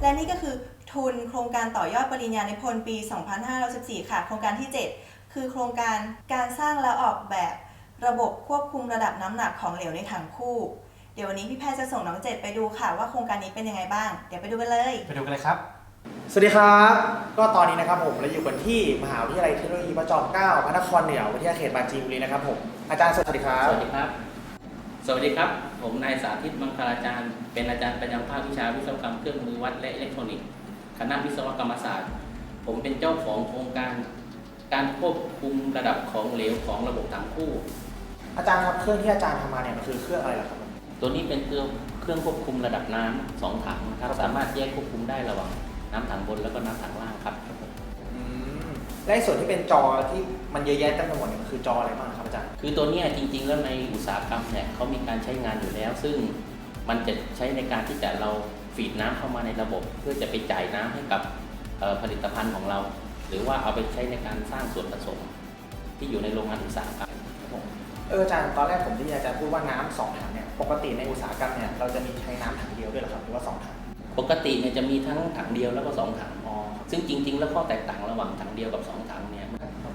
และนี่ก็คือทุนโครงการต่อยอดปริญญานิพนธ์ปี 2514 ค่ะ โครงการที่ 7 คือโครงการการสร้างและออกแบบระบบควบคุมระดับน้ำหนักของเหลวในถังคู่ เดี๋ยววันนี้พี่แพทย์จะส่งน้องเจ็ดไปดูค่ะ ว่าโครงการนี้เป็นยังไงบ้าง เดี๋ยวไปดูกันเลย ไปดูกันเลยครับ สวัสดีครับ ก็ตอนนี้นะครับผมเราอยู่กันที่มหาวิทยาลัยเทคโนโลยีพระจอมเกล้าพระนครเหนือวิทยาเขตบางจีนบุรีนะครับผม อาจารย์สวัสดีครับ สวัสดีครับ สวัสดีครับ ผมนายสาธิตมังคลาจารย์ เป็นอาจารย์ประจำภาควิชาวิศวกรรมเครื่องมือวัดและอิเล็กทรอนิกส์คณะวิศวกรรมศาสตร์ ผมเป็นเจ้าของโครงการ การควบคุมระดับของเหลวของระบบถังคู่ อาจารย์ครับเครื่องที่อาจารย์ทำมาเนี่ยมันคือเครื่องอะไรเหรอครับผมตัวนี้เป็นเครื่องเครื่องควบคุมระดับน้ำสองถังนะครับ สามารถแยกควบคุมได้ระหว่างน้ำถังบนแล้วก็น้ำถังล่างครับอืม และไอ้ส่วนที่เป็นจอที่มันเยอะแยะเต็มไปหมดเนี่ยมันคือจออะไรบ้างครับอาจารย์ คือตัวเนี้ยจริง ๆ แล้วในอุตสาหกรรมเนี่ยเขามีการใช้งานอยู่แล้ว ซึ่งมันจะใช้ในการที่จะเราฟีดน้ำเข้ามาในระบบ เพื่อจะไปจ่ายน้ำให้กับเอ่อผลิตภัณฑ์ของเรา หรือว่าเอาไปใช้ในการสร้างส่วนผสม ที่อยู่ในโรงงานอุตสาหกรรมครับผม เอออาจารย์ตอนแรกผมที่อาจารย์พูดว่าน้ำสองถังเนี่ยปกติในอุตสาหกรรมเนี่ยเราจะมีใช้น้ำถังเดียวด้วยเหรอครับหรือว่าสองถังปกติเนี่ยจะมีทั้งถังเดียวแล้วก็สองถัง อ๋อ ซึ่งจริง ๆ แล้วข้อแตกต่างระหว่างถังเดียวกับสองถังเนี่ย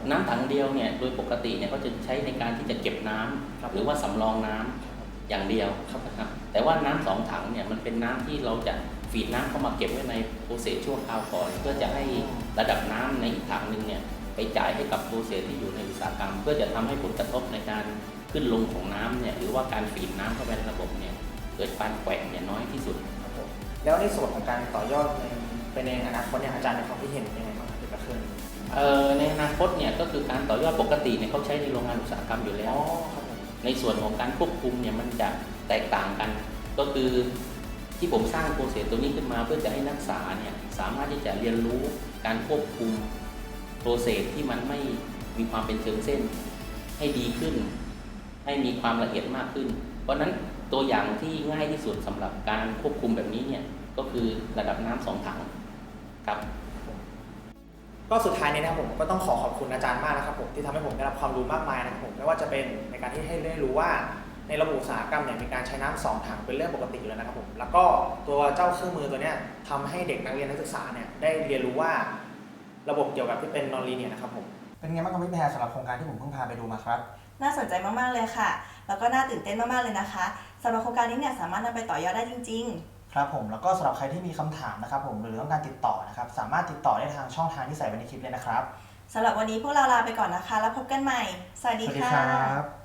น้ำถังเดียวเนี่ยโดยปกติเนี่ยเขาจะใช้ในการที่จะเก็บน้ำหรือว่าสำรองน้ำอย่างเดียวนะครับแต่ว่าน้ำสองถังเนี่ยมันเป็นน้ำที่เราจะฟีดน้ำเข้ามาเก็บไว้ในโปรเซสชั่วคราวก่อนเพื่อจะให้ระดับน้ำในอีกถังหนึ่งเนี่ยไปจ่ายให้กับโปรเซสที่อยู่ในอุตสาหกรรม เพื่อจะทำให้ผลกระทบในการขึ้นลงของน้ำเนี่ยหรือว่าการฟีดน้ำเข้าไปในระบบเนี่ยเกิดการแกว่งเนี่ยน้อยที่สุดครับผมแล้วในส่วนของการต่อยอดใน ไปในอนาคตเนี่ยอาจารย์ในความคิดเห็นยังไงบ้างครับเกี่ยวกับเครื่องนี้เอ่อในอนาคตเนี่ยก็คือการต่อยอดปกติเนี่ยเขาใช้ในโรงงานอุตสาหกรรมอยู่แล้วอ๋อครับผมในส่วนของการควบคุมเนี่ยมันจะแตกต่างกัน ก็คือที่ผมสร้างโปรเซสตัวนี้ขึ้นมาเพื่อจะให้นักศึกษาเนี่ยสามารถที่จะเรียนรู้การควบคุมโปรเซสที่มันไม่มีความเป็นเชิงเส้น ให้ดีขึ้น ให้มีความละเอียดมากขึ้น เพราะฉะนั้นตัวอย่างที่ง่ายที่สุดสำหรับการควบคุมแบบนี้เนี่ยก็คือระดับน้ำสองถัง ครับก็สุดท้ายนี้นะครับผมก็ต้องขอขอบคุณอาจารย์มากนะครับผมที่ทำให้ผมได้รับความรู้มากมายนะครับผมไม่ว่าจะเป็นในการที่ให้ได้รู้ว่าในระบบอุตสาหกรรมเนี่ยมีการใช้น้ำสองถังเป็นเรื่องปกติอยู่แล้วนะครับผมแล้วก็ตัวเจ้าเครื่องมือตัวเนี้ยทำให้เด็กนักเรียนนักศึกษาเนี่ยได้เรียนรู้ว่าระบบเกี่ยวกับที่เป็นนอนลีเนียนะครับผมเป็นไงบ้างครับพี่แพรสำหรับโครงการที่ผมเพิ่งพาไปดูมาครับ น่าสนใจมากๆเลยค่ะ แล้วก็น่าตื่นเต้นมากๆเลยนะคะสำหรับโครงการนี้เนี่ยสามารถนำไปต่อยอดได้จริง ๆ ครับผมแล้วก็สำหรับใครที่มีคำถามนะครับผมหรือต้องการติดต่อนะครับ สามารถติดต่อได้ทางช่องทางที่ใส่ไว้ในคลิปเลยนะครับสำหรับวันนี้พวกเราลาไปก่อนนะคะ แล้วพบกันใหม่ สวัสดีสวัสดีค่ะครับ